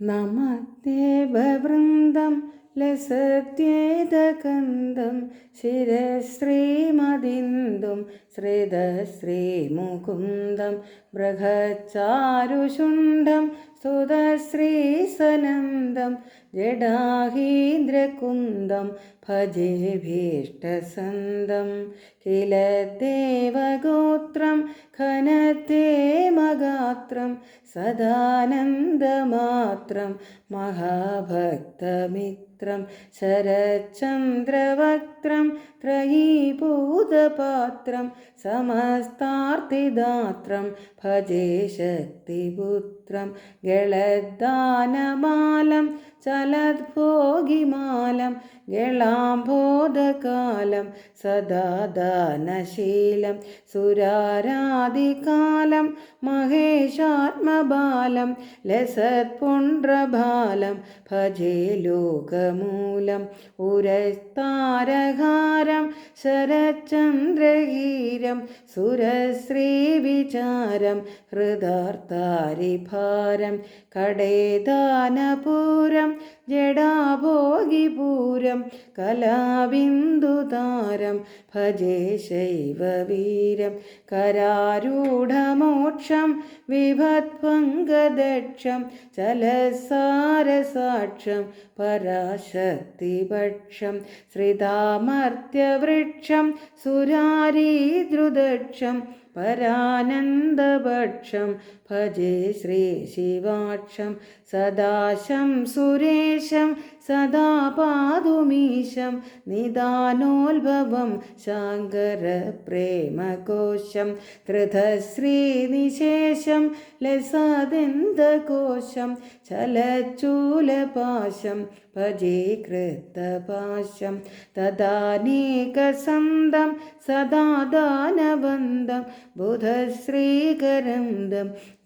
നമദേവവൃന്ദം ലസത്യേതകന്ദം ശിരശ്രീമതിന്ദും ശ്രിതശ്രീമുകുന്ദം ബൃഹച്ചാരുശുണ്ഡം സുതശ്രീസനന്ദം ജഡാഹീന്ദ്രകുന്ദം ഭജേഭീഷ്ടസന്തം. കില ദേവഗോത്രം ഘനദേമഗാത്രം സദാനന്ദമാത്രം മഹാഭക്തമിത്രം ശരചന്ദ്രവക്ത്രം ത്രയീഭൂതപാത്രം സമസ്താർത്ഥിദാത്രം ഭജേ ശക്തിപുത്രം ഗളദാനമാലം ചലദ്ഭോഗിമാലം ഗളാംബോധകാലം സദാദാനശീലം സുരാരാദികാലം ലസത് ലസത്പുണ്ട്രബാലം ഭജേ ലോകമൂലം. ഉരസ്താരഹാരം ശരചന്ദ്രഹീരം സുരശ്രീവിചാരം ഹൃദാർത്താരിഭാരം കടേദാനപൂരം ജഡാഭോഗിപൂരം കലാബിന്ദുതാരം ഭജേ ശൈവവീരം കരാരൂഢമോക്ഷം വിഭത്വംഗദക്ഷം ചലസാരസാക്ഷം പരാശക്തിപക്ഷം ശ്രിതാമർത്യവൃക്ഷം സുരാരീദ്രുദക്ഷം പരാനന്ദപക്ഷം ഭജേ ശ്രീ ശിവാക്ഷം സദാശം സുരേശം സദാ പാതുമീശം നിദാനോത്ഭവം ശാങ്കര പ്രേമകോശം ധൃതശ്രീനിശേഷം ലസദന്തകോശം ചലച്ചൂലപാശം ഭജേ കൃത്തപാശം തദാനേകസന്തം സദാദാനവന്തം ബുധശ്രീകരന്തം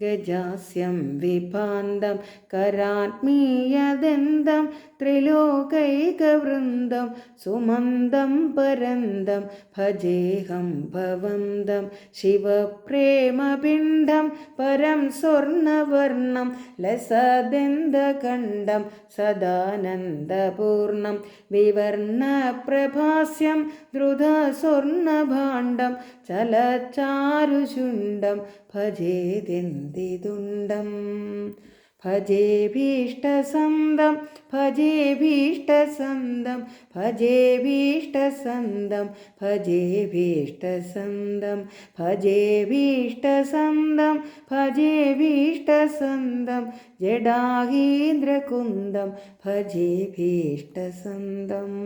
ഗജാസ്യം വിഭാന്തം കരാത്മീയദന്തം ത്രിലോകൈകവൃന്ദം സുമന്ദം പരന്തം ഭജേഹം ഭവന്തം ശിവപ്രേമപിണ്ഡം പരം സ്വർണവർണം ലസദന്തകണ്ഠം സദാനന്ദപൂർണം വിവർണപ്രഭാസ്യം ദ്രുതസ്വർണഭാണ്ഡം ചലച്ചാരുശുണ്ഡം दिदुण्डं भजे भीष्टसन्दं भजेभीष्टसन्दं भजे भीष्ट सन्दं भजेऽभीष्टसन्दं भजेभीष्टसन्दं भजेभीष्टसन्दं जडाहीन्द्रकुन्दं भजे भीष्टसन्दम्